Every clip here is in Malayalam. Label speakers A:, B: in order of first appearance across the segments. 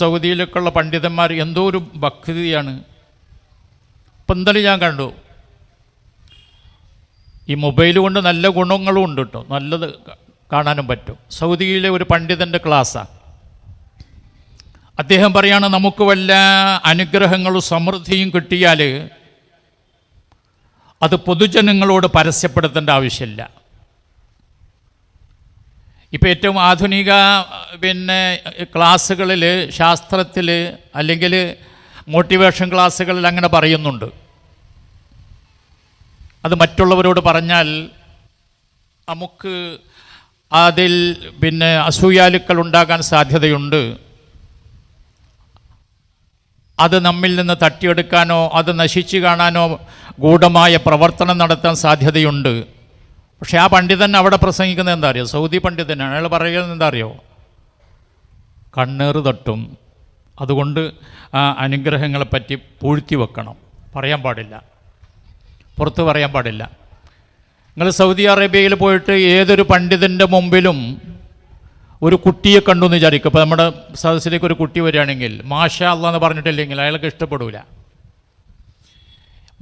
A: സൗദിയിലൊക്കെയുള്ള പണ്ഡിതന്മാർ എന്തോ ഒരു ഭക്തിയാണ്. ഇപ്പം ഞാൻ കണ്ടു. ഈ മൊബൈൽ കൊണ്ട് നല്ല ഗുണങ്ങളും ഉണ്ട് കേട്ടോ നല്ലത് കാണാനും പറ്റും. സൗദിയിലെ ഒരു പണ്ഡിതന്റെ ക്ലാസ്സാണ് അദ്ദേഹം പറയാണ് നമുക്ക് വല്ല അനുഗ്രഹങ്ങളും സമൃദ്ധിയും കിട്ടിയാൽ അത് പൊതുജനങ്ങളോട് പരസ്യപ്പെടുത്തേണ്ട ആവശ്യമില്ല. ഇപ്പോൾ ഏറ്റവും ആധുനിക പിന്നെ ക്ലാസ്സുകളിൽ ശാസ്ത്രത്തിൽ അല്ലെങ്കിൽ മോട്ടിവേഷൻ ക്ലാസ്സുകളിൽ അങ്ങനെ പറയുന്നുണ്ട്. അത് മറ്റുള്ളവരോട് പറഞ്ഞാൽ നമുക്ക് അതിൽ പിന്നെ അസൂയാലുക്കൾ ഉണ്ടാകാൻ സാധ്യതയുണ്ട്. അത് നമ്മിൽ നിന്ന് തട്ടിയെടുക്കാനോ അത് നശിച്ചു കാണാനോ ഗൂഢമായ പ്രവർത്തനം നടത്താൻ സാധ്യതയുണ്ട്. പക്ഷേ ആ പണ്ഡിതൻ അവിടെ പ്രസംഗിക്കുന്നത് എന്താ അറിയോ? സൗദി പണ്ഡിതനാണ് അയാൾ പറയുന്നത് എന്താ അറിയോ? കണ്ണേറ് തട്ടും. അതുകൊണ്ട് ആ അനുഗ്രഹങ്ങളെപ്പറ്റി പൂഴ്ത്തി വെക്കണം. പറയാൻ പാടില്ല. പുറത്ത് പറയാൻ പാടില്ല. നിങ്ങൾ സൗദി അറേബ്യയിൽ പോയിട്ട് ഏതൊരു പണ്ഡിതന്റെ മുമ്പിലും ഒരു കുട്ടിയെ കണ്ടു എന്ന് വിചാരിക്കും. ഇപ്പോൾ നമ്മുടെ സദസ്സിലേക്ക് ഒരു കുട്ടി വരികയാണെങ്കിൽ മാഷ അള്ളാന്ന് പറഞ്ഞിട്ടില്ലെങ്കിൽ അയാൾക്ക് ഇഷ്ടപ്പെടില്ല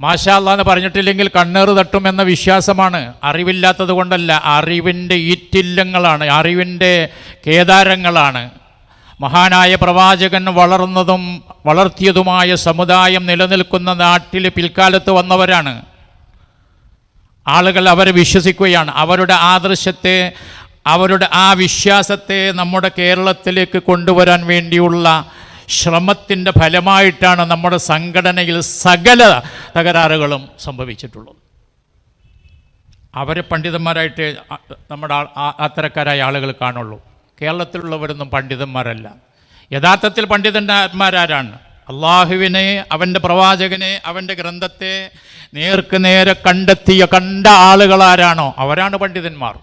A: മാഷ അള്ളാ എന്ന് പറഞ്ഞിട്ടില്ലെങ്കിൽ കണ്ണേറ് തട്ടും എന്ന വിശ്വാസമാണ്. അറിവില്ലാത്തത് കൊണ്ടല്ല അറിവിന്റെ ഈറ്റില്ലങ്ങളാണ് അറിവിന്റെ കേദാരങ്ങളാണ്. മഹാനായ പ്രവാചകൻ വളർന്നതും വളർത്തിയതുമായ സമുദായം നിലനിൽക്കുന്ന നാട്ടിൽ പിൽക്കാലത്ത് വന്നവരാണ്. ആളുകൾ അവരെ വിശ്വസിക്കുകയാണ്. അവരുടെ ആദർശത്തെ അവരുടെ ആ വിശ്വാസത്തെ നമ്മുടെ കേരളത്തിലേക്ക് കൊണ്ടുവരാൻ വേണ്ടിയുള്ള ശ്രമത്തിന്റെ ഫലമായിട്ടാണ് നമ്മുടെ സംഘടനയിൽ സകല തകരാറുകളും സംഭവിച്ചിട്ടുള്ളത്. അവരെ പണ്ഡിതന്മാരായിട്ട് നമ്മുടെ അത്തരക്കാരായ ആളുകൾ കാണുള്ളൂ. കേരളത്തിലുള്ളവരൊന്നും പണ്ഡിതന്മാരല്ല. യഥാർത്ഥത്തിൽ പണ്ഡിതന്മാരാരാണ്. അള്ളാഹുവിനെ അവന്റെ പ്രവാചകനെ അവന്റെ ഗ്രന്ഥത്തെ നേർക്ക് നേരെ കണ്ടെത്തിയ കണ്ട ആളുകളാരാണോ? അവരാണ് പണ്ഡിതന്മാർ.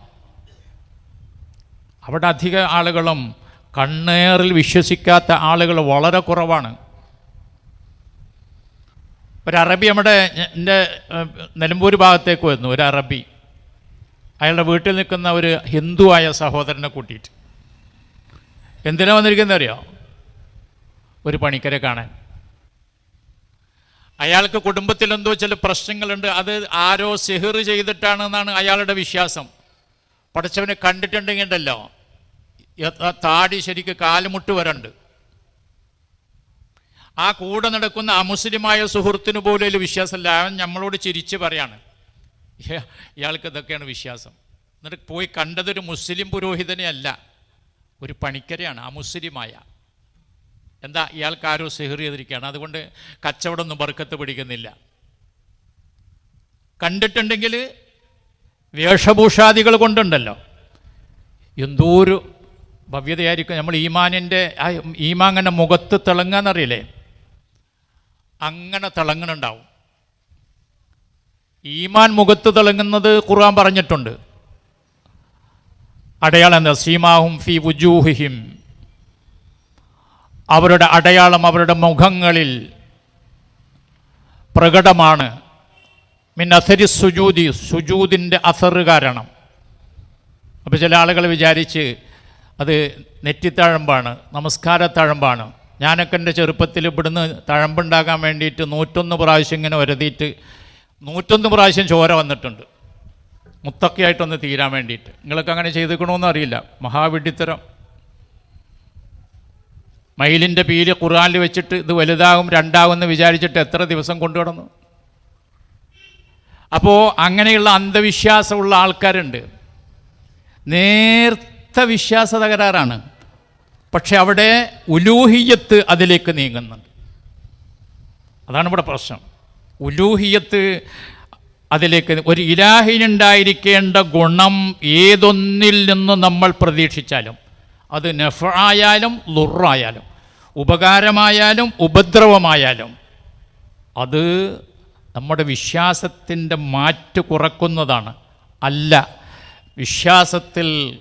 A: അവിടെ അധിക ആളുകളും കണ്ണേറിൽ വിശ്വസിക്കാത്ത ആളുകൾ വളരെ കുറവാണ്. ഒരു അറബി നമ്മുടെ എന്റെ നിലമ്പൂർ ഭാഗത്തേക്ക് വന്നു ഒരു അറബി. അയാളുടെ വീട്ടിൽ നിൽക്കുന്ന ഒരു ഹിന്ദുവായ സഹോദരനെ കൂട്ടിയിട്ട്. എന്തിനാ വന്നിരിക്കുന്നത് അറിയോ? ഒരു പണിക്കരെ കാണാൻ. അയാൾക്ക് കുടുംബത്തിൽ എന്തോ ചില പ്രശ്നങ്ങളുണ്ട് അത് ആരോ സെഹിർ ചെയ്തിട്ടാണെന്നാണ് അയാളുടെ വിശ്വാസം. പഠിച്ചവനെ യ- താടി ശരിക്ക് കാലുമുട്ട് വരണ്ട്. ആ കൂടെ നടക്കുന്ന അമുസ്ലിമായ സുഹൃത്തിന് പോലും ഇതിൽ വിശ്വാസമില്ല. അവൻ നമ്മളോട് ചിരിച്ച് പറയാണ് ഇയാൾക്ക് ഇതൊക്കെയാണ് വിശ്വാസം. എന്നിട്ട് പോയി കണ്ടതൊരു മുസ്ലിം പുരോഹിതനെ അല്ല ഒരു പണിക്കരെയാണ് അമുസ്ലിമായ എന്താ ഇയാൾക്ക് ആരോ സെഹിർ ചെയ്തിരിക്കുകയാണ്. അതുകൊണ്ട് കച്ചവടം ഒന്നും ബർക്കത്ത് പിടിക്കുന്നില്ല. കണ്ടിട്ടുണ്ടെങ്കിൽ വേഷഭൂഷാദികൾ കൊണ്ടുണ്ടല്ലോ. എന്തോ ഒരു ഭവ്യതയായിരിക്കും നമ്മൾ ഈമാനിന്റെ ഈമാങ്ങനെ മുഖത്ത് തിളങ്ങാന്നറിയില്ലേ? അങ്ങനെ തിളങ്ങണുണ്ടാവും. ഈമാൻ മുഖത്ത് തിളങ്ങുന്നത് ഖുർആൻ പറഞ്ഞിട്ടുണ്ട്. അടയാളം എന്താ സീമാഹും ഫി വുജൂഹിഹിം. അവരുടെ അടയാളം അവരുടെ മുഖങ്ങളിൽ പ്രകടമാണ്. മിൻ അസരി സുജൂതി സുജൂതിന്റെ അസറ് കാരണം. അപ്പോൾ ചില ആളുകൾ വിചാരിച്ച് അത് നെറ്റിത്തഴമ്പാണ് നമസ്കാരത്തഴമ്പാണ്. ഞാനൊക്കെ എന്റെ ചെറുപ്പത്തിൽ ഇവിടുന്ന് തഴമ്പുണ്ടാകാൻ വേണ്ടിയിട്ട് നൂറ്റൊന്ന് പ്രാവശ്യം ഇങ്ങനെ ഒരതിയിട്ട് നൂറ്റൊന്ന് പ്രാവശ്യം ചോര വന്നിട്ടുണ്ട്. മുത്തൊക്കെയായിട്ടൊന്ന് തീരാൻ വേണ്ടിയിട്ട്. നിങ്ങൾക്ക് അങ്ങനെ ചെയ്തിക്കണമെന്ന് അറിയില്ല. മഹാവിഡിത്തരം മയിലിന്റെ പീൽ ഖുറാനിൽ വെച്ചിട്ട് ഇത് വലുതാകും രണ്ടാകും എന്ന് വിചാരിച്ചിട്ട് എത്ര ദിവസം കൊണ്ടു കിടന്നു അപ്പോൾ അങ്ങനെയുള്ള അന്ധവിശ്വാസമുള്ള ആൾക്കാരുണ്ട്. നേർത്ത വിശ്വാസ തകരാറാണ് പക്ഷെ അവിടെ ഉലൂഹിയത്ത് അതിലേക്ക് നീങ്ങുന്നുണ്ട് അതാണ് ഇവിടെ പ്രശ്നം. ഉലൂഹിയത്ത് അതിലേക്ക് ഒരു ഇലാഹിനുണ്ടായിരിക്കേണ്ട ഗുണം ഏതൊന്നിൽ നിന്ന് നമ്മൾ പ്രതീക്ഷിച്ചാലും അത് നഫായാലും ലുറായാലും ഉപകാരമായാലും ഉപദ്രവമായാലും അത് നമ്മുടെ വിശ്വാസത്തിന്റെ മാറ്റ് കുറക്കുന്നതാണ്. അല്ല വിശ്വാസത്തിൽ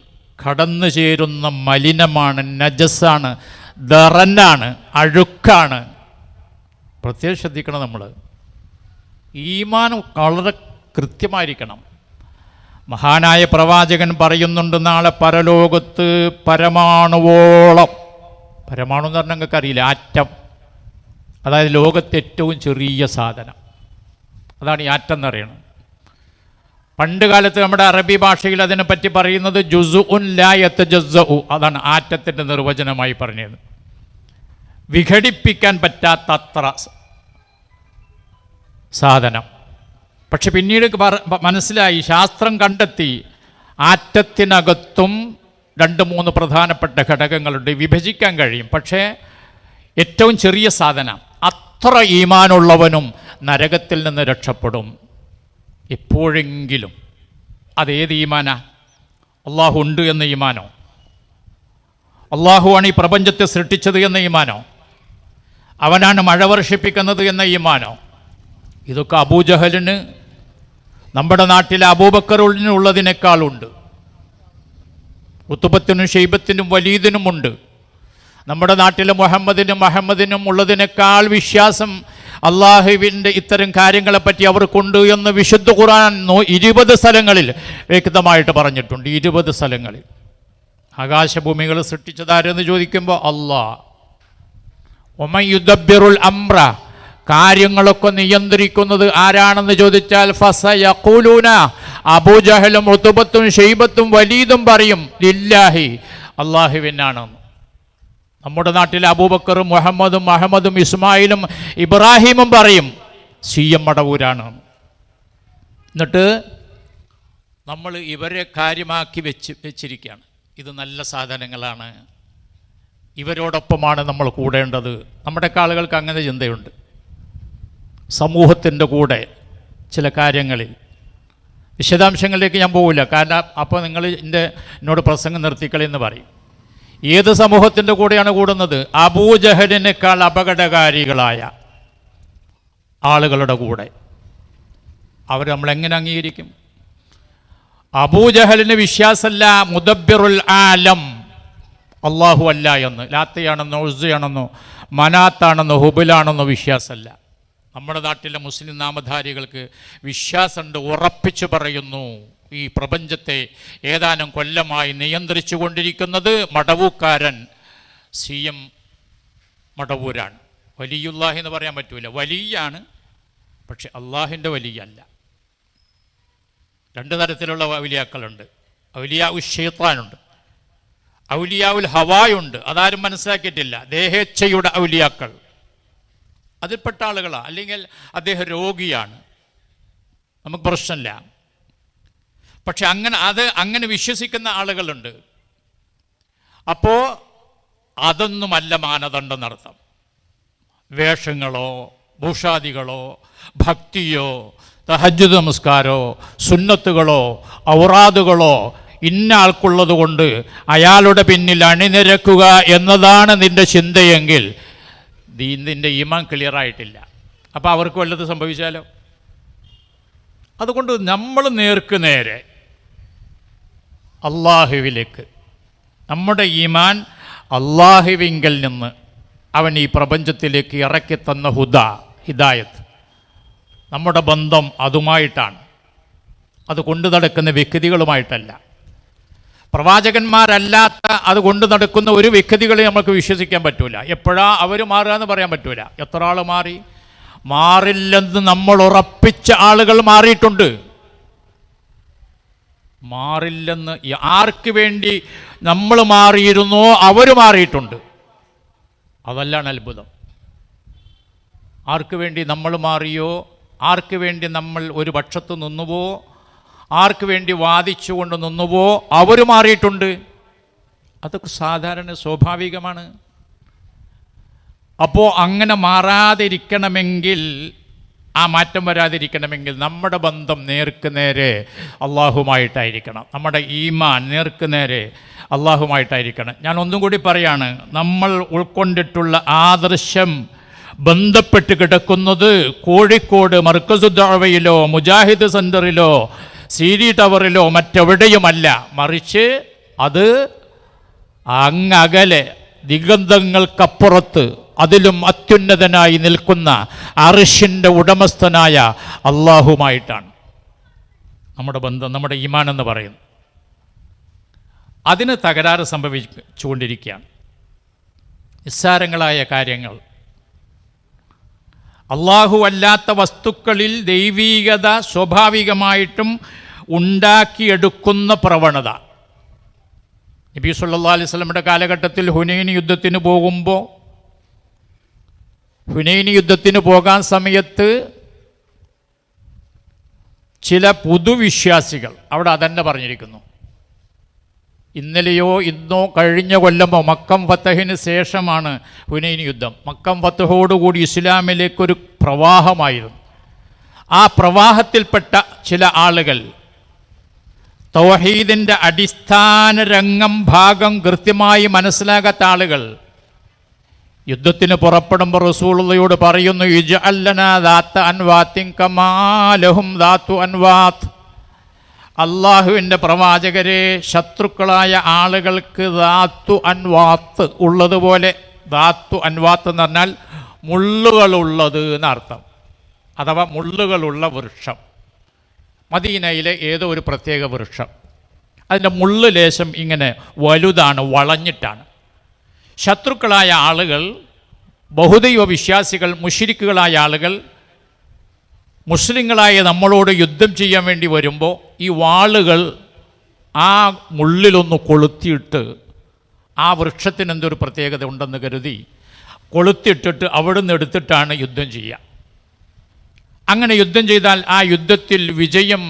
A: കടന്നു ചേരുന്ന മലിനമാണ് നജസ്സാണ് ദറന്നാണ് അഴുക്കാണ്. പ്രത്യേകം ശ്രദ്ധിക്കണം നമ്മൾ ഈമാൻ വളരെ കൃത്യമായിരിക്കണം. മഹാനായ പ്രവാചകൻ പറയുന്നുണ്ട് നാളെ പരലോകത്ത് പരമാണുവോളം. പരമാണു എന്ന് പറഞ്ഞാൽ നിങ്ങൾക്ക് അറിയില്ല ആറ്റം. അതായത് ലോകത്തെ ഏറ്റവും ചെറിയ സാധനം. അതാണ് ഈ ആറ്റം എന്ന് പണ്ട് കാലത്ത് നമ്മുടെ അറബി ഭാഷയിൽ അതിനെ പറ്റി പറയുന്നത് ജുസു ഉൻ ലായത്ത് ജസ്സു അതാണ് ആറ്റത്തിന്റെ നിർവചനമായി പറഞ്ഞത്. വിഘടിപ്പിക്കാൻ പറ്റാത്തത്ര അത്ര സാധനം. പക്ഷെ പിന്നീട് മനസ്സിലായി. ശാസ്ത്രം കണ്ടെത്തി ആറ്റത്തിനകത്തും രണ്ട് മൂന്ന് പ്രധാനപ്പെട്ട ഘടകങ്ങളുണ്ട്. വിഭജിക്കാൻ കഴിയും. പക്ഷേ ഏറ്റവും ചെറിയ സാധനം അത്ര ഈമാനുള്ളവനും നരകത്തിൽ നിന്ന് രക്ഷപ്പെടും. എപ്പോഴെങ്കിലും അതേത് ഈമാന? അള്ളാഹു ഉണ്ട് എന്ന ഈമാനോ? അള്ളാഹുവാണ് ഈ പ്രപഞ്ചത്തെ സൃഷ്ടിച്ചത് എന്ന ഈമാനോ? അവനാണ് മഴ വർഷിപ്പിക്കുന്നത് എന്ന ഈമാനോ? ഇതൊക്കെ അബൂജഹലിന് നമ്മുടെ നാട്ടിലെ അബൂബക്കറിന് ഉള്ളതിനേക്കാളുണ്ട്. ഉത്തുബത്തിനും ഷെയ്ബത്തിനും വലീദിനുമുണ്ട്. നമ്മുടെ നാട്ടിലെ മുഹമ്മദിനും മഹമ്മദിനും ഉള്ളതിനേക്കാൾ വിശ്വാസം അള്ളാഹുവിന്റെ ഇത്തരം കാര്യങ്ങളെപ്പറ്റി അവർക്കുണ്ട് എന്ന് വിശുദ്ധ ഖുറാൻ ഇരുപത് സ്ഥലങ്ങളിൽ വ്യക്തമായിട്ട് പറഞ്ഞിട്ടുണ്ട്. ഇരുപത് സ്ഥലങ്ങളിൽ. ആകാശഭൂമികൾ സൃഷ്ടിച്ചതാരെന്ന് ചോദിക്കുമ്പോൾ അള്ളാ. ഒമയുദ്ബിറുൽ അംറ. കാര്യങ്ങളൊക്കെ നിയന്ത്രിക്കുന്നത് ആരാണെന്ന് ചോദിച്ചാൽ ഫസയഖൂലൂന അബൂജഹലും ഋതുബത്തും ഷെയ്ബത്തും വലീദും പറയും ലില്ലാഹി. അള്ളാഹുവിനാണെന്ന്. നമ്മുടെ നാട്ടിലെ അബൂബക്കറും മുഹമ്മദും അഹമ്മദും ഇസ്മായിലും ഇബ്രാഹിമും പറയും സി എം മടവൂരാണ്. എന്നിട്ട് നമ്മൾ ഇവരെ കാര്യമാക്കി വെച്ച് വെച്ചിരിക്കുകയാണ്. ഇത് നല്ല സാധനങ്ങളാണ്. ഇവരോടൊപ്പമാണ് നമ്മൾ കൂടേണ്ടത്. നമ്മുടെ ആളുകൾക്ക് അങ്ങനെ ചിന്തയുണ്ട്. സമൂഹത്തിന്റെ കൂടെ ചില കാര്യങ്ങളിൽ. വിശദാംശങ്ങളിലേക്ക് ഞാൻ പോകില്ല കാരണം അപ്പോൾ നിങ്ങൾ എന്റെ എന്നോട് പ്രസംഗം നിർത്തിക്കളെന്ന് പറയും. ഏത് സമൂഹത്തിന്റെ കൂടെയാണ് കൂടുന്നത്? അബൂജഹലിനേക്കാൾ അപകടകാരികളായ ആളുകളുടെ കൂടെ. അവർ നമ്മളെങ്ങനെ അംഗീകരിക്കും? അബൂജഹലിന് വിശ്വാസമല്ല മുദബിറുൽ ആലം. അള്ളാഹു അല്ല എന്ന്. ലാത്തയാണെന്നോ ഉസ്സയാണെന്നോ മനാത്താണെന്നോ ഹുബിലാണെന്നോ വിശ്വാസമല്ല. നമ്മുടെ നാട്ടിലെ മുസ്ലിം നാമധാരികൾക്ക് വിശ്വാസമുണ്ട് ഉറപ്പിച്ചു പറയുന്നു. ഈ പ്രപഞ്ചത്തെ ഏതാനും കൊല്ലമായി നിയന്ത്രിച്ചു കൊണ്ടിരിക്കുന്നത് മടവൂക്കാരൻ സി എം മടവൂരാണ്. വലിയുല്ലാഹി എന്ന് പറയാൻ പറ്റൂല. വലിയാണ് പക്ഷെ അള്ളാഹിന്റെ വലിയല്ല. രണ്ട് തരത്തിലുള്ള ഔലിയാക്കളുണ്ട്. ഔലിയാ ഷെയ്ത്താനുണ്ട് ഔലിയാവുൽ ഹവായുണ്ട്. അതാരും മനസ്സിലാക്കിയിട്ടില്ല. ദേഹേച്ഛയുടെ ഔലിയാക്കൾ. അതിൽപ്പെട്ട ആളുകളാണ് അല്ലെങ്കിൽ അദ്ദേഹം രോഗിയാണ്. നമുക്ക് പ്രശ്നമില്ല. പക്ഷെ അങ്ങനെ അത് അങ്ങനെ വിശ്വസിക്കുന്ന ആളുകളുണ്ട്. അപ്പോൾ അതൊന്നുമല്ല മാനദണ്ഡം നടത്താം. വേഷങ്ങളോ ഭൂഷാദികളോ ഭക്തിയോ തഹജ് നമസ്കാരോ സുന്നത്തുകളോ ഔറാദുകളോ ഇന്ന ആൾക്കുള്ളത് കൊണ്ട് അയാളുടെ പിന്നിൽ അണിനിരക്കുക എന്നതാണ് നിന്റെ ചിന്തയെങ്കിൽ നിന്റെ ഈമാൻ ക്ലിയർ ആയിട്ടില്ല. അപ്പോൾ അവർക്ക് വല്ലത് സംഭവിച്ചാലോ? അതുകൊണ്ട് നമ്മൾ നേർക്ക് നേരെ അള്ളാഹുവിലേക്ക്. നമ്മുടെ ഈമാൻ അള്ളാഹുവിങ്കൽ നിന്ന് അവൻ ഈ പ്രപഞ്ചത്തിലേക്ക് ഇറക്കി തന്ന ഹുദ ഹിദായത്ത്. നമ്മുടെ ബന്ധം അതുമായിട്ടാണ്. അത് കൊണ്ടു നടക്കുന്ന വ്യക്തികളുമായിട്ടല്ല. പ്രവാചകന്മാരല്ലാത്ത അത് കൊണ്ടു നടക്കുന്ന ഒരു വ്യക്തികളെ നമുക്ക് വിശ്വസിക്കാൻ പറ്റൂല. എപ്പോഴാ അവർ മാറുക എന്ന് പറയാൻ പറ്റൂല. എത്ര ആൾ മാറി? മാറില്ലെന്ന് നമ്മൾ ഉറപ്പിച്ച ആളുകൾ മാറിയിട്ടുണ്ട്. മാറില്ലെന്ന് ആർക്ക് വേണ്ടി നമ്മൾ മാറിയിരുന്നോ അവർ മാറിയിട്ടുണ്ട്. അതല്ലാണ് അത്ഭുതം. ആർക്ക് വേണ്ടി നമ്മൾ മാറിയോ ആർക്ക് വേണ്ടി നമ്മൾ ഒരു പക്ഷത്ത് നിന്നുവോ ആർക്ക് വേണ്ടി വാദിച്ചുകൊണ്ട് നിന്നുവോ അവർ മാറിയിട്ടുണ്ട്. അതൊക്കെ സാധാരണ സ്വാഭാവികമാണ്. അപ്പോൾ അങ്ങനെ മാറാതിരിക്കണമെങ്കിൽ ആ മാറ്റം വരാതിരിക്കണമെങ്കിൽ നമ്മുടെ ബന്ധം നേർക്ക് നേരെ അള്ളാഹുമായിട്ടായിരിക്കണം. നമ്മുടെ ഈമാൻ നേർക്ക് നേരെ അള്ളാഹുമായിട്ടായിരിക്കണം. ഞാൻ ഒന്നും കൂടി പറയാണ് നമ്മൾ ഉൾക്കൊണ്ടിട്ടുള്ള ആദർശം ബന്ധപ്പെട്ട് കിടക്കുന്നത് കോഴിക്കോട് മർക്കസുദ്ദാവയിലോ മുജാഹിദ് സെന്ററിലോ സി ഡി ടവറിലോ മറ്റെവിടെയുമല്ല. മറിച്ച് അത് അങ്ങകലെ ദിഗന്ധങ്ങൾക്കപ്പുറത്ത് അതിലും അത്യുന്നതനായി നിൽക്കുന്ന അറിഷിന്റെ ഉടമസ്ഥനായ അള്ളാഹുമായിട്ടാണ് നമ്മുടെ ബന്ധം നമ്മുടെ ഈമാൻ എന്ന് പറയുന്നു. അതിന് തകരാറ് സംഭവിച്ചുകൊണ്ടിരിക്കുകയാണ്. നിസ്സാരങ്ങളായ കാര്യങ്ങൾ. അള്ളാഹു അല്ലാത്ത വസ്തുക്കളിൽ ദൈവീകത സ്വാഭാവികമായിട്ടും ഉണ്ടാക്കിയെടുക്കുന്ന പ്രവണത. നബി അലൈഹി സ്വലമിന്റെ കാലഘട്ടത്തിൽ ഹുനൈൻ യുദ്ധത്തിന് പോകുമ്പോൾ ഹുനൈൻ യുദ്ധത്തിന് പോകാൻ സമയത്ത് ചില പുതുവിശ്വാസികൾ അവിടെ അതന്നെ പറഞ്ഞിരിക്കുന്നു. ഇന്നലെയോ ഇന്നോ കഴിഞ്ഞ കൊല്ലമോ മക്കം ഫത്തഹിന് ശേഷമാണ് ഹുനൈൻ യുദ്ധം. മക്കം ഫത്തഹോടുകൂടി ഇസ്ലാമിലേക്കൊരു പ്രവാഹമായിരുന്നു. ആ പ്രവാഹത്തിൽപ്പെട്ട ചില ആളുകൾ തൗഹീദിന്റെ അടിസ്ഥാന രംഗം ഭാഗം കൃത്യമായി മനസ്സിലാകാത്ത ആളുകൾ യുദ്ധത്തിന് പുറപ്പെടുമ്പോൾ റസൂളയോട് പറയുന്നു ദാത്തു അൻവാത്ത്. അള്ളാഹുവിന്റെ പ്രവാചകരെ ശത്രുക്കളായ ആളുകൾക്ക് ദാത്തു അൻവാത്ത് ഉള്ളതുപോലെ ദാത്തു അൻവാത്ത് എന്ന് പറഞ്ഞാൽ മുള്ളുകളുള്ളത് എന്നർത്ഥം. അഥവാ മുള്ളുകളുള്ള വൃക്ഷം. മദീനയിലെ ഏതോ ഒരു പ്രത്യേക വൃക്ഷം. അതിന്റെ മുള്ള് ലേശം ഇങ്ങനെ വലുതാണ് വളഞ്ഞിട്ടാണ്. ശത്രുക്കളായ ആളുകൾ ബഹുദൈവ വിശ്വാസികൾ മുഷിരിക്കുകളായ ആളുകൾ മുസ്ലിങ്ങളായ നമ്മളോട് യുദ്ധം ചെയ്യാൻ വേണ്ടി വരുമ്പോൾ ഈ വാളുകൾ ആ മുള്ളിലൊന്ന് കൊളുത്തിയിട്ട് ആ വൃക്ഷത്തിന് എന്തൊരു പ്രത്യേകത ഉണ്ടെന്ന് കരുതി കൊളുത്തിട്ടിട്ട് അവിടുന്ന് എടുത്തിട്ടാണ് യുദ്ധം ചെയ്യുക. അങ്ങനെ യുദ്ധം ചെയ്താൽ ആ യുദ്ധത്തിൽ വിജയം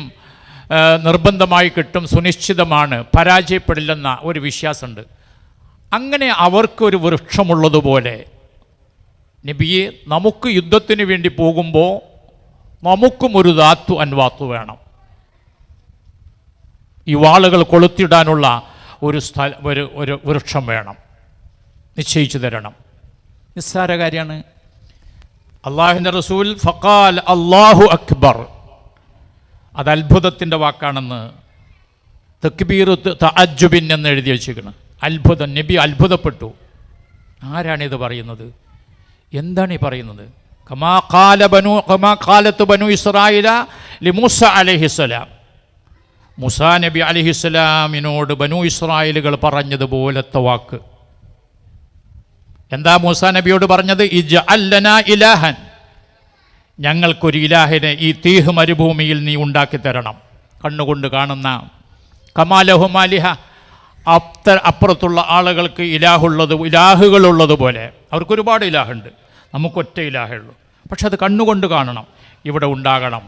A: നിർബന്ധമായി കിട്ടും സുനിശ്ചിതമാണ് പരാജയപ്പെടില്ലെന്ന ഒരു വിശ്വാസമുണ്ട്. അങ്ങനെ അവർക്കൊരു വൃക്ഷമുള്ളതുപോലെ. നബിയെ നമുക്ക് യുദ്ധത്തിന് വേണ്ടി പോകുമ്പോൾ നമുക്കും ഒരു ധാത്തു അൻവാത്തു വേണം. ഈ വാളുകൾ കൊളുത്തിടാനുള്ള ഒരു സ്ഥല ഒരു ഒരു വൃക്ഷം വേണം. നിശ്ചയിച്ചു തരണം. നിസ്സാര കാര്യമാണ്. അള്ളാഹുവിന്റെ റസൂൽ ഫക്കാൽ അള്ളാഹു അക്ബർ. അത് അത്ഭുതത്തിന്റെ വാക്കാണെന്ന് തക്ബീർ തഅജുബിൻ എന്ന് എഴുതി വെച്ചിരിക്കണം അത്ഭുതം നബി അത്ഭുതപ്പെട്ടു. ആരാണിത് പറയുന്നത്? എന്താണ് ഈ പറയുന്നത്? കമാ ബനു കമാ കാലത്ത് ബനു അലഹിസ്സലാം മുസാ നബി അലഹിസ്സലാമിനോട് ബനു ഇസ്രായേലുകൾ പറഞ്ഞതുപോലത്തെ വാക്ക്. എന്താ മൂസ നബിയോട് പറഞ്ഞത്? ഇജ അല്ലന ഇലാഹൻ. ഞങ്ങൾക്കൊരു ഇലാഹിനെ ഈ തീഹ് മരുഭൂമിയിൽ നീ ഉണ്ടാക്കി തരണം. കണ്ണുകൊണ്ട് കാണുന്ന കമാലഹുമാലിഹ അപ്ത അപ്പുറത്തുള്ള ആളുകൾക്ക് ഇലാഹുള്ളത് ഇലാഹുകളുള്ളതുപോലെ. അവർക്ക് ഒരുപാട് ഇലാഹുണ്ട്. നമുക്കൊറ്റ ഇലാഹേ ഉള്ളൂ. പക്ഷെ അത് കണ്ണുകൊണ്ട് കാണണം. ഇവിടെ ഉണ്ടാകണം.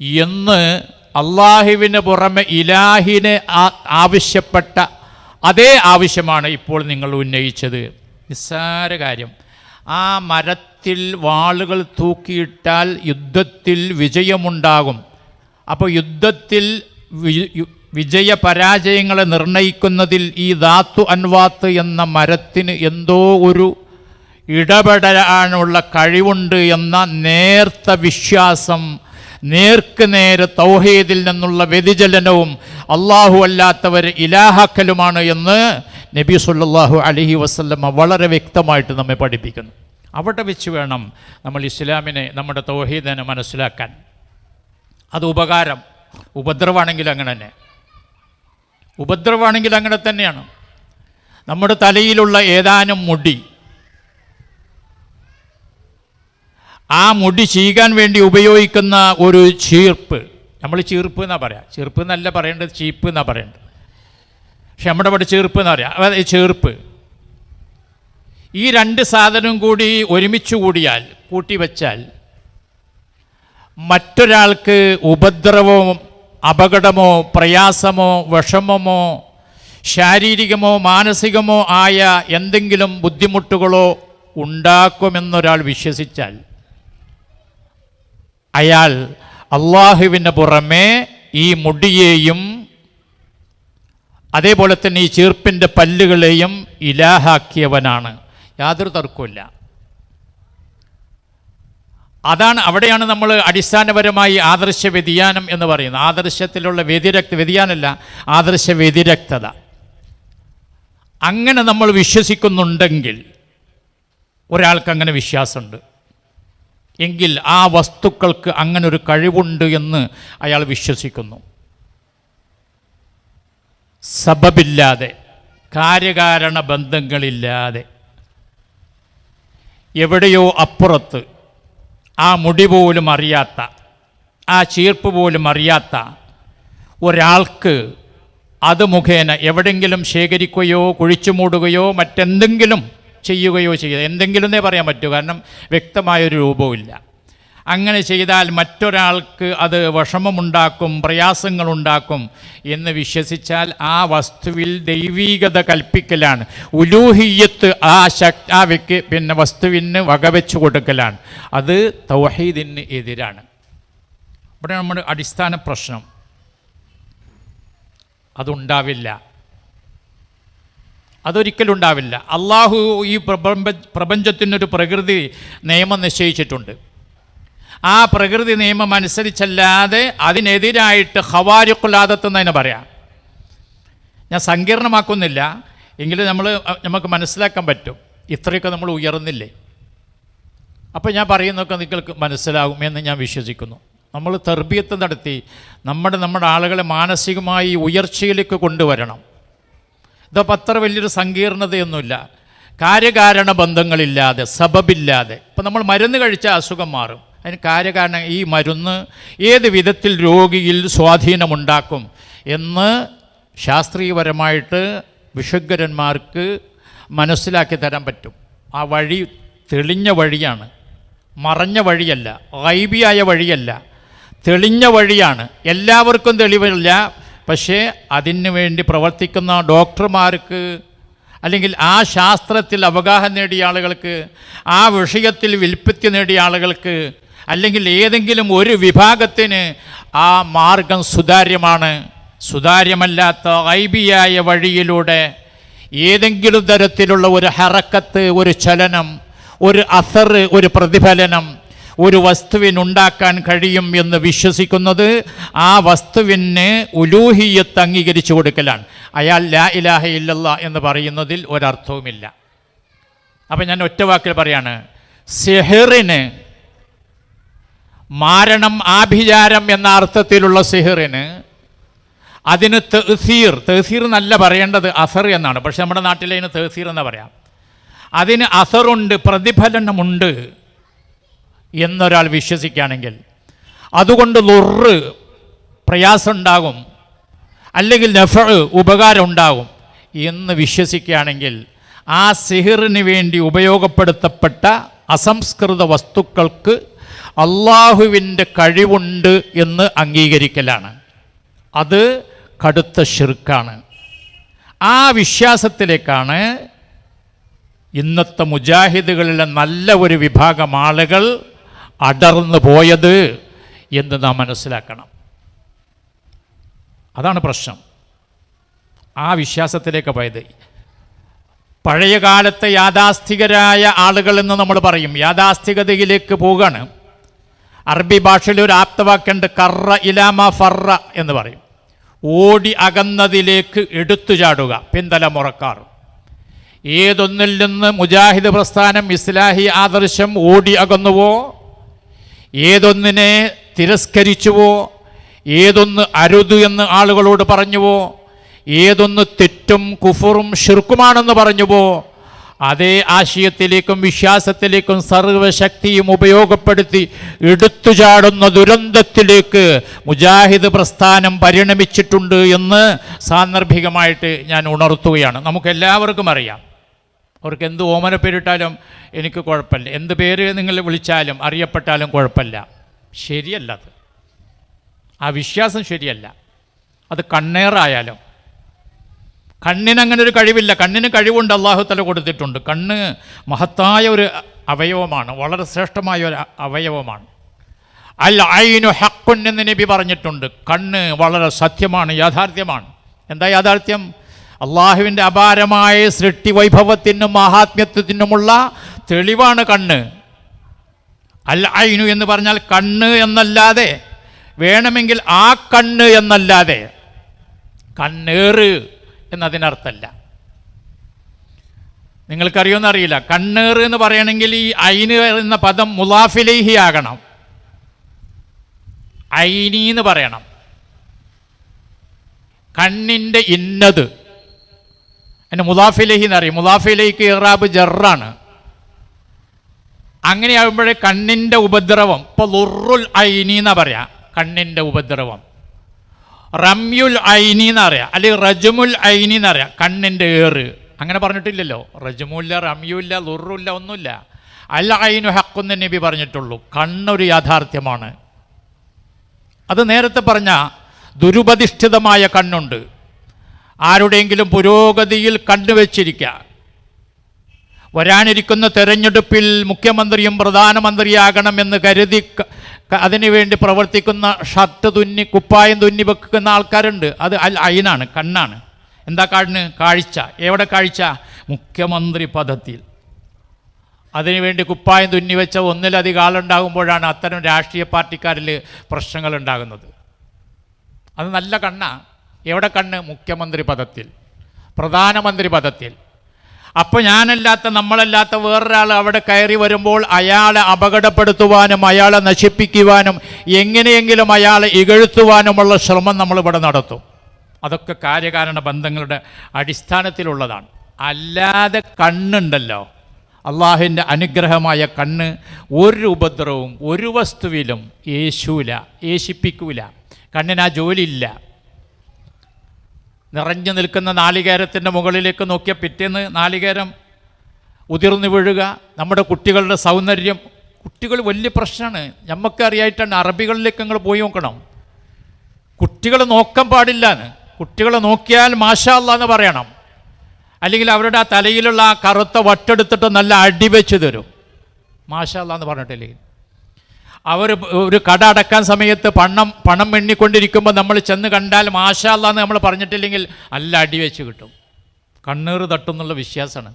A: എന്ന് അള്ളാഹുവിന് പുറമെ ഇലാഹിനെ ആവശ്യപ്പെട്ട അതേ ആവശ്യമാണ് ഇപ്പോൾ നിങ്ങൾ ഉന്നയിച്ചത്. നിസ്സാര കാര്യം. ആ മരത്തിൽ വാളുകൾ തൂക്കിയിട്ടാൽ യുദ്ധത്തിൽ വിജയമുണ്ടാകും. അപ്പോൾ യുദ്ധത്തിൽ വിജയ പരാജയങ്ങളെ നിർണയിക്കുന്നതിൽ ഈ ധാത്തു അൻവാത്ത് എന്ന മരത്തിന് എന്തോ ഒരു ഇടപെടാനുള്ള കഴിവുണ്ട് എന്ന നേർത്ത വിശ്വാസം നേർക്ക് നേരെ തൗഹീദിൽ നിന്നുള്ള വ്യതിചലനവും അള്ളാഹു അല്ലാത്തവർ ഇലാഹാക്കലുമാണ് എന്ന് നബി സുല്ലാഹു അലഹി വസല്ലമ വളരെ വ്യക്തമായിട്ട് നമ്മെ പഠിപ്പിക്കുന്നു. അവിടെ വെച്ച് വേണം നമ്മൾ ഇസ്ലാമിനെ നമ്മുടെ തൗഹീദിനെ മനസ്സിലാക്കാൻ. അത് ഉപകാരം ഉപദ്രവമാണെങ്കിൽ അങ്ങനെ തന്നെ. ഉപദ്രവമാണെങ്കിൽ അങ്ങനെ തന്നെയാണ്. നമ്മുടെ തലയിലുള്ള ഏതാനും മുടി ആ മുടി ചീകാൻ വേണ്ടി ഉപയോഗിക്കുന്ന ഒരു ചീർപ്പ് നമ്മൾ ചീർപ്പ് എന്നാ പറയാം. ചീർപ്പ് എന്നല്ല പറയേണ്ടത് ചീപ്പ് എന്നാ പറയേണ്ടത്. പക്ഷെ നമ്മുടെ ഇവിടെ ചീർപ്പ് എന്ന് പറയാം? അതായത് ചീർപ്പ്. ഈ രണ്ട് സാധനവും കൂടി ഒരുമിച്ച് കൂടിയാൽ കൂട്ടി വച്ചാൽ മറ്റൊരാൾക്ക് ഉപദ്രവമോ അപകടമോ പ്രയാസമോ വിഷമമോ ശാരീരികമോ മാനസികമോ ആയ എന്തെങ്കിലും ബുദ്ധിമുട്ടുകളോ ഉണ്ടാക്കുമെന്നൊരാൾ വിശ്വസിച്ചാൽ അയാൾ അള്ളാഹുവിന് പുറമേ ഈ മുടിയെയും അതേപോലെ തന്നെ ഈ ചീർപ്പിന്റെ പല്ലുകളെയും ഇലാഹാക്കിയവനാണ്. യാതൊരു തർക്കമില്ല അതാണ് അവിടെയാണ് നമ്മൾ അടിസ്ഥാനപരമായി ആദർശ വ്യതിയാനം എന്ന് പറയുന്നത്. ആദർശത്തിലുള്ള വ്യതിരക്ത വ്യതിയാനമല്ല ആദർശ വ്യതിരക്തത. അങ്ങനെ നമ്മൾ വിശ്വസിക്കുന്നുണ്ടെങ്കിൽ ഒരാൾക്ക് അങ്ങനെ വിശ്വാസമുണ്ട്. എങ്കിൽ ആ വസ്തുക്കൾക്ക് അങ്ങനെ ഒരു കഴിവുണ്ട് എന്ന് അയാൾ വിശ്വസിക്കുന്നു. സബബില്ലാതെ കാര്യകാരണ ബന്ധങ്ങളില്ലാതെ എവിടെയോ അപ്പുറത്ത് ആ മുടി പോലും അറിയാത്ത ആ ചീർപ്പ് പോലും അറിയാത്ത ഒരാൾക്ക് അത് മുഖേന എവിടെങ്കിലും ശേഖരിക്കുകയോ കുഴിച്ചു മൂടുകയോ മറ്റെന്തെങ്കിലും ചെയ്യുകയോ ചെയ്യുക എന്തെങ്കിലും എന്നേ പറയാൻ പറ്റൂ. കാരണം വ്യക്തമായൊരു രൂപവുമില്ല. അങ്ങനെ ചെയ്താൽ മറ്റൊരാൾക്ക് അത് വിഷമമുണ്ടാക്കും പ്രയാസങ്ങളുണ്ടാക്കും എന്ന് വിശ്വസിച്ചാൽ ആ വസ്തുവിൽ ദൈവീകത കൽപ്പിക്കലാണ്. ഉലൂഹിയത്ത് ആ ശക്തി ആ വ്യക്തി പിന്നെ വസ്തുവിന് വകവെച്ചു കൊടുക്കലാണ്. അത് തൗഹീദിന് എതിരാണ്. ഇവിടെ നമ്മുടെ അടിസ്ഥാന പ്രശ്നം. അതുണ്ടാവില്ല. അതൊരിക്കലും ഉണ്ടാവില്ല. അള്ളാഹു ഈ പ്രപഞ്ച പ്രപഞ്ചത്തിനൊരു പ്രകൃതി നിയമം നിശ്ചയിച്ചിട്ടുണ്ട്. ആ പ്രകൃതി നിയമം അനുസരിച്ചല്ലാതെ അതിനെതിരായിട്ട് ഹവാരിക്കുലാദത്ത് എന്നതിനെ പറയാം. ഞാൻ സങ്കീർണമാക്കുന്നില്ല. എങ്കിലും നമ്മൾ നമുക്ക് മനസ്സിലാക്കാൻ പറ്റും. ഇത്രയൊക്കെ നമ്മൾ ഉയർന്നില്ലേ? അപ്പോൾ ഞാൻ പറയുന്നതൊക്കെ നിങ്ങൾക്ക് മനസ്സിലാകും എന്ന് ഞാൻ വിശ്വസിക്കുന്നു. നമ്മൾ തെർബിയത്ത് നടത്തി നമ്മുടെ നമ്മുടെ ആളുകളെ മാനസികമായി ഉയർച്ചയിലേക്ക് കൊണ്ടുവരണം. ഇതപ്പോൾ അത്ര വലിയൊരു സങ്കീർണതയൊന്നുമില്ല. കാര്യകാരണ ബന്ധങ്ങളില്ലാതെ സബബില്ലാതെ. ഇപ്പം നമ്മൾ മരുന്ന് കഴിച്ചാൽ അസുഖം മാറും. അതിന് കാര്യകാരണം ഈ മരുന്ന് ഏത് വിധത്തിൽ രോഗിയിൽ സ്വാധീനമുണ്ടാക്കും എന്ന് ശാസ്ത്രീയപരമായിട്ട് വിഷഗ്വരന്മാർക്ക് മനസ്സിലാക്കി തരാൻ പറ്റും. ആ വഴി തെളിഞ്ഞ വഴിയാണ്. മറഞ്ഞ വഴിയല്ല. ഐബിയായ വഴിയല്ല. തെളിഞ്ഞ വഴിയാണ്. എല്ലാവർക്കും തെളിവില്ല. പക്ഷേ അതിന് വേണ്ടി പ്രവർത്തിക്കുന്ന ഡോക്ടർമാർക്ക് അല്ലെങ്കിൽ ആ ശാസ്ത്രത്തിൽ അവഗാഹം നേടിയ ആളുകൾക്ക് ആ വിഷയത്തിൽ വിൽപ്പത്തി നേടിയ ആളുകൾക്ക് അല്ലെങ്കിൽ ഏതെങ്കിലും ഒരു വിഭാഗത്തിന് ആ മാർഗം സുതാര്യമാണ്. സുതാര്യമല്ലാത്ത ഐബിയായ വഴിയിലൂടെ ഏതെങ്കിലും തരത്തിലുള്ള ഒരു ഹറക്കത്ത് ഒരു ചലനം ഒരു അസർ ഒരു പ്രതിഫലനം ഒരു വസ്തുവിനുണ്ടാക്കാൻ കഴിയും എന്ന് വിശ്വസിക്കുന്നത് ആ വസ്തുവിന് ഉലൂഹിയത്ത് അംഗീകരിച്ചു കൊടുക്കലാണ്. അയാൾ ലാ ഇലാഹ ഇല്ലല്ല എന്ന് പറയുന്നതിൽ ഒരർത്ഥവുമില്ല. അപ്പം ഞാൻ ഒറ്റ വാക്കിൽ പറയാണ് സിഹിറിന് മാരണം ആഭിചാരം എന്ന അർത്ഥത്തിലുള്ള സിഹിറിന് അതിന് തെഹ്സീർ തെഹ്സീർ എന്നല്ല പറയേണ്ടത് അസർ എന്നാണ്. പക്ഷെ നമ്മുടെ നാട്ടിൽ അതിന് തെഹ്സീർ എന്ന് പറയാം. അതിന് അസറുണ്ട് പ്രതിഫലനമുണ്ട് എന്നൊരാൾ വിശ്വസിക്കുകയാണെങ്കിൽ അതുകൊണ്ട് ലുറ് പ്രയാസമുണ്ടാകും അല്ലെങ്കിൽ നഫ ഉപകാരം ഉണ്ടാകും എന്ന് വിശ്വസിക്കുകയാണെങ്കിൽ ആ സിഹിറിന് വേണ്ടി ഉപയോഗപ്പെടുത്തപ്പെട്ട അസംസ്കൃത വസ്തുക്കൾക്ക് അള്ളാഹുവിന്റെ കഴിവുണ്ട് എന്ന് അംഗീകരിക്കലാണ്. അത് കടുത്ത ഷിർക്കാണ് ആ വിശ്വാസത്തിലേക്കാണ് ഇന്നത്തെ മുജാഹിദുകളിലെ നല്ല ഒരു വിഭാഗം ആളുകൾ അടർന്നു പോയത് എന്ന് നാം മനസ്സിലാക്കണം. അതാണ് പ്രശ്നം. ആ വിശ്വാസത്തിലേക്ക് പോയത്. പഴയ കാലത്തെ യാഥാസ്ഥികരായ ആളുകളെന്ന് നമ്മൾ പറയും. യാഥാസ്ഥികതയിലേക്ക് പോവുകയാണ്. അറബി ഭാഷയിൽ ഒരു ആപ്തവാക്കുണ്ട് കറ ഇലാമ ഫറ എന്ന് പറയും. ഓടി അകന്നതിലേക്ക് എടുത്തു ചാടുക പിന്തലമുറക്കാർ. ഏതൊന്നിൽ നിന്ന് മുജാഹിദ് പ്രസ്ഥാനം ഇസ്ലാഹി ആദർശം ഓടി അകന്നുവോ? ഏതൊന്നിനെ തിരസ്കരിച്ചുവോ? ഏതൊന്ന് അരുത് എന്ന് ആളുകളോട് പറഞ്ഞുവോ? ഏതൊന്ന് തെറ്റും കുഫറും ഷിർക്കുമാണെന്ന് പറഞ്ഞുവോ? അതേ ആശയത്തിലേക്കും വിശ്വാസത്തിലേക്കും സർവശക്തിയും ഉപയോഗപ്പെടുത്തി എടുത്തു ചാടുന്ന ദുരന്തത്തിലേക്ക് മുജാഹിദ് പ്രസ്ഥാനം പരിണമിച്ചിട്ടുണ്ട് എന്ന് സാന്ദർഭികമായിട്ട് ഞാൻ ഉണർത്തുകയാണ്. നമുക്ക് എല്ലാവർക്കും അറിയാം. അവർക്ക് എന്ത് ഓമന പേരിട്ടാലും എനിക്ക് കുഴപ്പമില്ല. എന്ത് പേര് നിങ്ങൾ വിളിച്ചാലും അറിയപ്പെട്ടാലും കുഴപ്പമില്ല. ശരിയല്ല അത്. ആ വിശ്വാസം ശരിയല്ല. അത് കണ്ണേറായാലും കണ്ണിന് അങ്ങനെ ഒരു കഴിവില്ല. കണ്ണിന് കഴിവുണ്ട് അള്ളാഹു തല കൊടുത്തിട്ടുണ്ട്. കണ്ണ് മഹത്തായ ഒരു അവയവമാണ്. വളരെ ശ്രേഷ്ഠമായ ഒരു അവയവമാണ്. അൽ ഐനു ഹക്കുൻ എന്ന് നബി പറഞ്ഞിട്ടുണ്ട്. കണ്ണ് വളരെ സത്യമാണ് യാഥാർത്ഥ്യമാണ്. എന്താ യാഥാർത്ഥ്യം? അള്ളാഹുവിന്റെ അപാരമായ സൃഷ്ടി വൈഭവത്തിനും മഹാത്മ്യത്വത്തിനുമുള്ള തെളിവാണ് കണ്ണ്. അൽ ഐനു എന്ന് പറഞ്ഞാൽ കണ്ണ് എന്നല്ലാതെ വേണമെങ്കിൽ ആ കണ്ണ് എന്നല്ലാതെ. കണ്ണേറ്. എന്നതിനർത്ഥമല്ല. നിങ്ങൾക്കറിയോ അറിയില്ല കണ്ണേറ് എന്ന് പറയണമെങ്കിൽ ഈ ഐന് എന്ന പദം മുലാഫിലേഹി ആകണം. ഐനി എന്ന് പറയണം. കണ്ണിന്റെ ഇന്നത്. അതിന് മുലാഫിലേഹി എന്നറിയും. മുലാഫിലേക്ക് ഇറാബ് ജറാണ്. അങ്ങനെയാകുമ്പോഴേ കണ്ണിന്റെ ഉപദ്രവം. ഇപ്പോൾ ലുറുൽ ഐനി എന്നാ പറയാ. കണ്ണിന്റെ ഉപദ്രവം. റമ്യുൽ ഐനി എന്ന് പറയാം അല്ലെങ്കിൽ റജമുൽ ഐനി എന്ന് പറയാം കണ്ണിന്റെ ഏറ്. അങ്ങനെ പറഞ്ഞിട്ടില്ലല്ലോ. റജമുല്ല റമ്യുല്ല ലുറുല്ല ഒന്നുമില്ല. അല്ല ഐനു ഹക്കുന്ന് നബി പറഞ്ഞിട്ടുള്ളൂ. കണ്ണൊരു യാഥാർത്ഥ്യമാണ്. അത് നേരത്തെ പറഞ്ഞ ദുരുപതിഷ്ഠിതമായ കണ്ണുണ്ട്. ആരുടെയെങ്കിലും പുരോഗതിയിൽ കണ്ണുവെച്ചിരിക്കുക. വരാനിരിക്കുന്ന തെരഞ്ഞെടുപ്പിൽ മുഖ്യമന്ത്രിയും പ്രധാനമന്ത്രിയാകണമെന്ന് കരുതി അതിനുവേണ്ടി പ്രവർത്തിക്കുന്ന ഷർട്ട് തുന്നി കുപ്പായം തുന്നി വെക്കുന്ന ആൾക്കാരുണ്ട്. അത് അൽ അയിനാണ് കണ്ണാണ്. എന്താ കണ്ണ് കാഴ്ച. എവിടെ കാഴ്ച? മുഖ്യമന്ത്രി പദത്തിൽ. അതിനുവേണ്ടി കുപ്പായം തുന്നി വെച്ച ഒന്നിലധികം ആളുണ്ടാകുമ്പോഴാണ് അത്തരം രാഷ്ട്രീയ പാർട്ടിക്കാരിൽ പ്രശ്നങ്ങൾ ഉണ്ടാകുന്നത് അത് നല്ല കണ്ണാണ് എവിടെ കണ്ണ്? മുഖ്യമന്ത്രി പദത്തിൽ. പ്രധാനമന്ത്രി പദത്തിൽ. അപ്പോൾ ഞാനല്ലാത്ത നമ്മളല്ലാത്ത വേറൊരാൾ അവിടെ കയറി വരുമ്പോൾ അയാളെ അപകടപ്പെടുത്തുവാനും അയാളെ നശിപ്പിക്കുവാനും എങ്ങനെയെങ്കിലും അയാളെ ഇകഴ്ത്തുവാനുമുള്ള ശ്രമം നമ്മളിവിടെ നടത്തും. അതൊക്കെ കാര്യകാരണ ബന്ധങ്ങളുടെ അടിസ്ഥാനത്തിലുള്ളതാണ്. അല്ലാതെ കണ്ണുണ്ടല്ലോ. അള്ളാഹുവിന്റെ അനുഗ്രഹമായ കണ്ണ് ഒരു ഉപദ്രവവും ഒരു വസ്തുവിലും യേശുവില യേശിപ്പിക്കൂല. കണ്ണിന് ആ ജോലിയില്ല. നിറഞ്ഞു നിൽക്കുന്ന നാളികേരത്തിന്റെ മുകളിലേക്ക് നോക്കിയ പിറ്റേന്ന് നാളികേരം ഉതിർന്നു വീഴുക. നമ്മുടെ കുട്ടികളുടെ സൗന്ദര്യം. കുട്ടികൾ വലിയ പ്രശ്നമാണ്. നമുക്ക് അറിയായിട്ടാണ് അറബികളിലേക്ക് നിങ്ങൾ പോയി നോക്കണം. കുട്ടികൾ നോക്കാൻ പാടില്ലാന്ന്. കുട്ടികളെ നോക്കിയാൽ മാഷാ അല്ലാ എന്ന് പറയണം. അല്ലെങ്കിൽ അവരുടെ ആ തലയിലുള്ള ആ കറുത്ത വട്ടെടുത്തിട്ട് നല്ല അടിവെച്ച് തരും. മാഷാ അല്ലാ എന്ന് പറഞ്ഞിട്ടില്ലേ? അവർ ഒരു കട അടക്കാൻ സമയത്ത് പണം പണം എണ്ണിക്കൊണ്ടിരിക്കുമ്പോൾ നമ്മൾ ചെന്ന് കണ്ടാൽ മാഷാ അല്ലാ എന്ന് നമ്മൾ പറഞ്ഞിട്ടില്ലെങ്കിൽ അല്ല അടിവെച്ച് കിട്ടും. കണ്ണീർ തട്ടുന്നുള്ള വിശ്വാസമാണ്.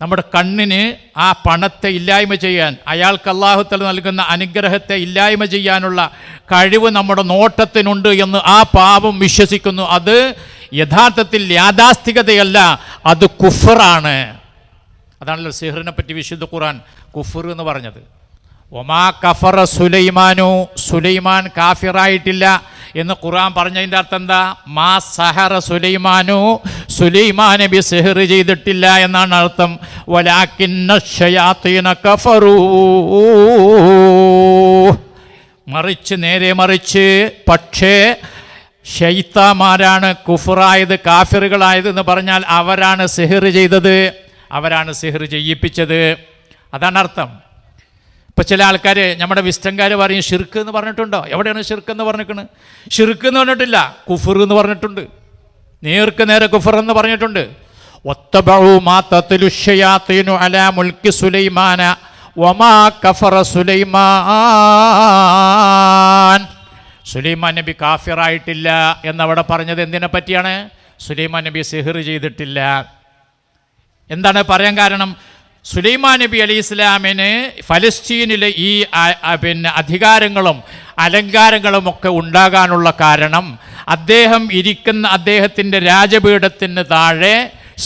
A: നമ്മുടെ കണ്ണിന് ആ പണത്തെ ഇല്ലായ്മ ചെയ്യാൻ അയാൾക്ക് അള്ളാഹുത്തൽ നൽകുന്ന അനുഗ്രഹത്തെ ഇല്ലായ്മ ചെയ്യാനുള്ള കഴിവ് നമ്മുടെ നോട്ടത്തിനുണ്ട് എന്ന് ആ പാപം വിശ്വസിക്കുന്നു. അത് യഥാർത്ഥത്തിൽ യാഥാസ്ഥികതയല്ല അത് കുഫറാണ്. അതാണല്ലോ സിഹറിനെ പറ്റി വിശുദ്ധ ഖുറാൻ കുഫർ എന്ന് പറഞ്ഞത്. ഒമാ കഫറ സുലൈമാനു സുലൈമാൻ കാഫിറായിട്ടില്ല എന്ന് ഖുർആൻ പറഞ്ഞതിന്റെ അർത്ഥം എന്താ? മാ സഹറ സുലൈമാനു സുലൈമാൻ നബി സെഹർ ചെയ്തിട്ടില്ല എന്നാണ് അർത്ഥം. വലാക്കിന്ന കഫറൂ. മറിച്ച് നേരെ മറിച്ച് പക്ഷേ ഷെയ്ത്താമാരാണ് കുഫറായത് കാഫിറുകളായത് എന്ന് പറഞ്ഞാൽ അവരാണ് സിഹിർ ചെയ്തത് അവരാണ് സിഹിർ ചെയ്യിപ്പിച്ചത്. അതാണ് അർത്ഥം. ഇപ്പം ചില ആൾക്കാർ നമ്മുടെ വിസ്റ്റംകാർ പറയും ഷിർക്ക് എന്ന് പറഞ്ഞിട്ടുണ്ടോ? എവിടെയാണ് ഷിർക്ക് എന്ന് പറഞ്ഞിരിക്കുന്നത് ഷിർക്ക് എന്ന് പറഞ്ഞിട്ടില്ല കുഫർ എന്ന് പറഞ്ഞിട്ടുണ്ട്. നേർക്ക് നേരെ കുഫർ എന്ന് പറഞ്ഞിട്ടുണ്ട്. സുലൈമാന വമാ കഫറ സുലൈമാൻ. സുലൈമാൻ നബി കാഫിറായിട്ടില്ല എന്നവിടെ പറഞ്ഞത് എന്തിനെ പറ്റിയാണ്? സുലൈമാൻ നബി സിഹിർ ചെയ്തിട്ടില്ല. എന്താണ് പറയാൻ കാരണം? സുലൈമാൻ നബി അലി ഇസ്ലാമിന് ഫലസ്തീനിലെ ഈ പിന്നെ അധികാരങ്ങളും അലങ്കാരങ്ങളും ഒക്കെ ഉണ്ടാകാനുള്ള കാരണം അദ്ദേഹം ഇരിക്കുന്ന അദ്ദേഹത്തിന്റെ രാജപീഠത്തിന് താഴെ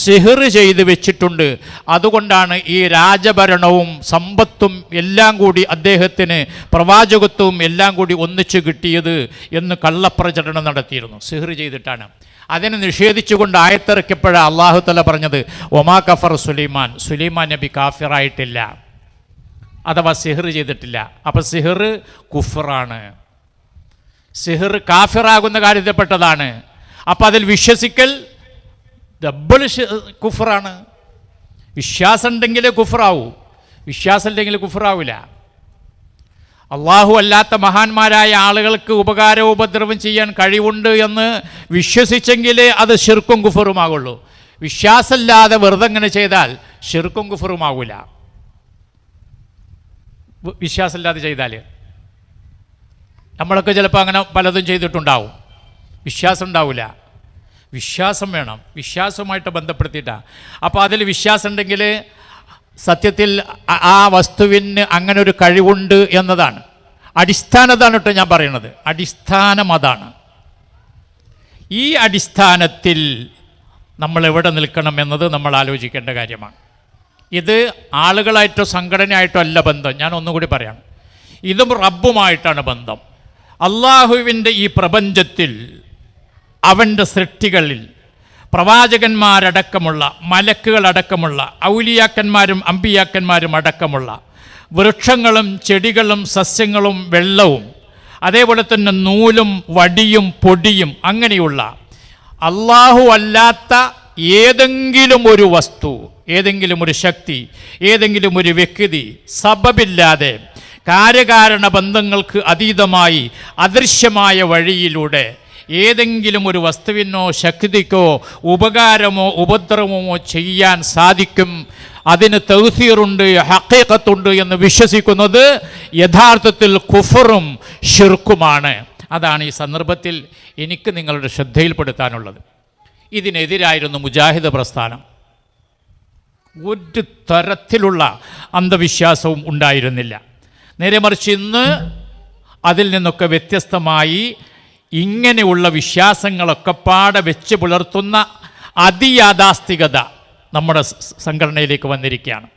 A: സിഹിർ ചെയ്ത് വെച്ചിട്ടുണ്ട്. അതുകൊണ്ടാണ് ഈ രാജഭരണവും സമ്പത്തും എല്ലാം കൂടി അദ്ദേഹത്തിന് പ്രവാചകത്വവും എല്ലാം കൂടി ഒന്നിച്ചു കിട്ടിയത് എന്ന് കള്ളപ്രചരണം നടത്തിയിരുന്നു. സിഹിർ ചെയ്തിട്ടാണ്. അതിനെ നിഷേധിച്ചുകൊണ്ട് ആയത്തിറക്കിയപ്പോഴ അള്ളാഹു തല പറഞ്ഞത് ഒമാ കഫർ സുലൈമാൻ. സുലൈമാൻ നബി കാഫിറായിട്ടില്ല. അഥവാ സിഹർ ചെയ്തിട്ടില്ല. അപ്പം സിഹർ കുഫറാണ്. സിഹർ കാഫിറാകുന്ന കാര്യത്തിൽപ്പെട്ടതാണ് അപ്പം അതിൽ വിശ്വസിക്കൽ ഡബിൾ കുഫറാണ്. വിശ്വാസം ഉണ്ടെങ്കിൽ കുഫറാവൂ. വിശ്വാസം ഇല്ലെങ്കിൽ കുഫറാവില്ല. അള്ളാഹു അല്ലാത്ത മഹാന്മാരായ ആളുകൾക്ക് ഉപകാരവും ഉപദ്രവം ചെയ്യാൻ കഴിവുണ്ട് എന്ന് വിശ്വസിച്ചെങ്കിലേ അത് ഷിർക്കും കുഫറുമാകുള്ളൂ. വിശ്വാസമില്ലാതെ വെറുതെ ഇങ്ങനെ ചെയ്താൽ ഷിർക്കും കുഫറുമാകൂല. വ- വിശ്വാസമില്ലാതെ ചെയ്താൽ നമ്മളൊക്കെ ചിലപ്പോൾ അങ്ങനെ പലതും ചെയ്തിട്ടുണ്ടാവും. വിശ്വാസം ഉണ്ടാവില്ല വിശ്വാസം വേണം. വിശ്വാസവുമായിട്ട് ബന്ധപ്പെടുത്തിയിട്ടാണ് അപ്പോൾ അതിൽ വിശ്വാസം ഉണ്ടെങ്കിൽ സത്യത്തിൽ ആ- വസ്തുവിന് അങ്ങനെ ഒരു കഴിവുണ്ട് എന്നതാണ്. അടിസ്ഥാനതാണ് കേട്ടോ ഞാൻ പറയുന്നത് അടിസ്ഥാനം അതാണ്. ഈ അടിസ്ഥാനത്തിൽ നമ്മൾ എവിടെ നിൽക്കണം എന്നത് നമ്മൾ ആലോചിക്കേണ്ട കാര്യമാണ്. ഇത് ആളുകളായിട്ടോ സംഘടനയായിട്ടോ അല്ല ബന്ധം. ഞാൻ ഒന്നുകൂടി പറയാം. ഇതും റബ്ബുമായിട്ടാണ് ബന്ധം. അള്ളാഹുവിന്റെ ഈ പ്രപഞ്ചത്തിൽ അവന്റെ സൃഷ്ടികളിൽ പ്രവാചകന്മാരടക്കമുള്ള മലക്കുകളടക്കമുള്ള ഔലിയാക്കന്മാരും അമ്പിയാക്കന്മാരും അടക്കമുള്ള വൃക്ഷങ്ങളും ചെടികളും സസ്യങ്ങളും വെള്ളവും അതേപോലെ തന്നെ നൂലും വടിയും പൊടിയും അങ്ങനെയുള്ള അള്ളാഹു അല്ലാത്ത ഏതെങ്കിലും ഒരു വസ്തു ഏതെങ്കിലും ഒരു ശക്തി ഏതെങ്കിലും ഒരു വ്യക്തി സബബില്ലാതെ കാര്യകാരണ ബന്ധങ്ങൾക്ക് അതീതമായി അദൃശ്യമായ വഴിയിലൂടെ ഏതെങ്കിലും ഒരു വസ്തുവിനോ ശക്തിക്കോ ഉപകാരമോ ഉപദ്രവമോ ചെയ്യാൻ സാധിക്കും. അതിന് തൗസീറുണ്ട് ഹക്കീക്കത്തുണ്ട് എന്ന് വിശ്വസിക്കുന്നത് യഥാർത്ഥത്തിൽ കുഫറും ഷിർക്കുമാണ് അതാണ് ഈ സന്ദർഭത്തിൽ എനിക്ക് നിങ്ങളുടെ ശ്രദ്ധയിൽപ്പെടുത്താനുള്ളത്. ഇതിനെതിരായിരുന്നു മുജാഹിദ് പ്രസ്ഥാനം. ഒരു തരത്തിലുള്ള അന്ധവിശ്വാസവും ഉണ്ടായിരുന്നില്ല. നേരെ മറിച്ച് ഇന്ന് അതിൽ നിന്നൊക്കെ വ്യത്യസ്തമായി ഇങ്ങനെയുള്ള വിശ്വാസങ്ങളൊക്കെ പാടെ വെച്ച് പുലർത്തുന്ന അതിയാഥാസ്ഥികത നമ്മുടെ സംഘടനയിലേക്ക് വന്നിരിക്കുകയാണ്.